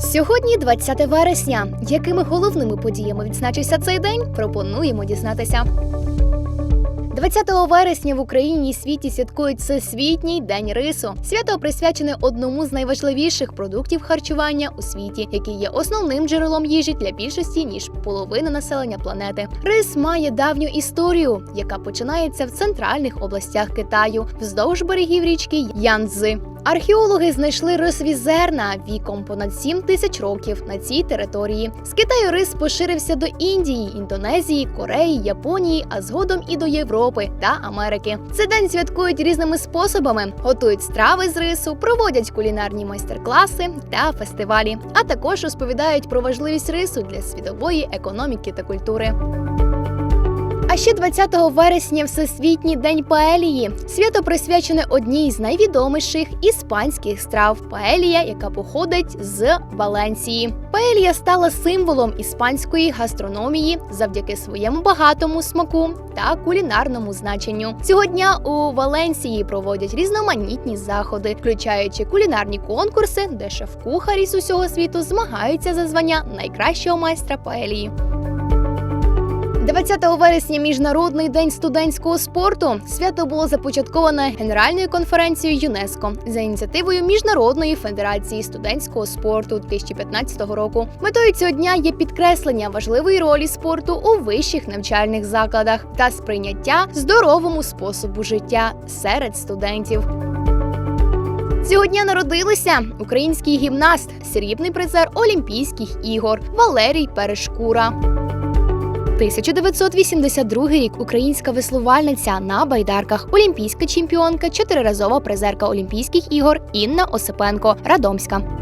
Сьогодні 20 вересня. Якими головними подіями відзначився цей день? Пропонуємо дізнатися. 20 вересня в Україні і світі святкують Всесвітній день рису. Свято присвячене одному з найважливіших продуктів харчування у світі, який є основним джерелом їжі для більшості ніж половини населення планети. Рис має давню історію, яка починається в центральних областях Китаю, вздовж берегів річки Янцзи. Археологи знайшли рисові зерна віком понад 7 тисяч років на цій території. З Китаю рис поширився до Індії, Індонезії, Кореї, Японії, а згодом і до Європи та Америки. Цей день святкують різними способами: готують страви з рису, проводять кулінарні майстер-класи та фестивалі, а також розповідають про важливість рису для світової економіки та культури. Ще 20 вересня Всесвітній день паелії. Свято присвячене одній з найвідоміших іспанських страв паелія, яка походить з Валенсії. Паелія стала символом іспанської гастрономії завдяки своєму багатому смаку та кулінарному значенню. Цього дня у Валенсії проводять різноманітні заходи, включаючи кулінарні конкурси, де шеф-кухарі з усього світу змагаються за звання найкращого майстра паелії. 20 вересня міжнародний день студентського спорту. Свято було започатковане Генеральною конференцією ЮНЕСКО за ініціативою Міжнародної федерації студентського спорту 2015 року. Метою цього дня є підкреслення важливої ролі спорту у вищих навчальних закладах та сприйняття здоровому способу життя серед студентів. Цього дня народилися український гімнаст, срібний призер Олімпійських ігор Валерій Перешкура. 1982 рік українська веслувальниця на байдарках, олімпійська чемпіонка, чотириразова призерка Олімпійських ігор Інна Осипенко, Радомська.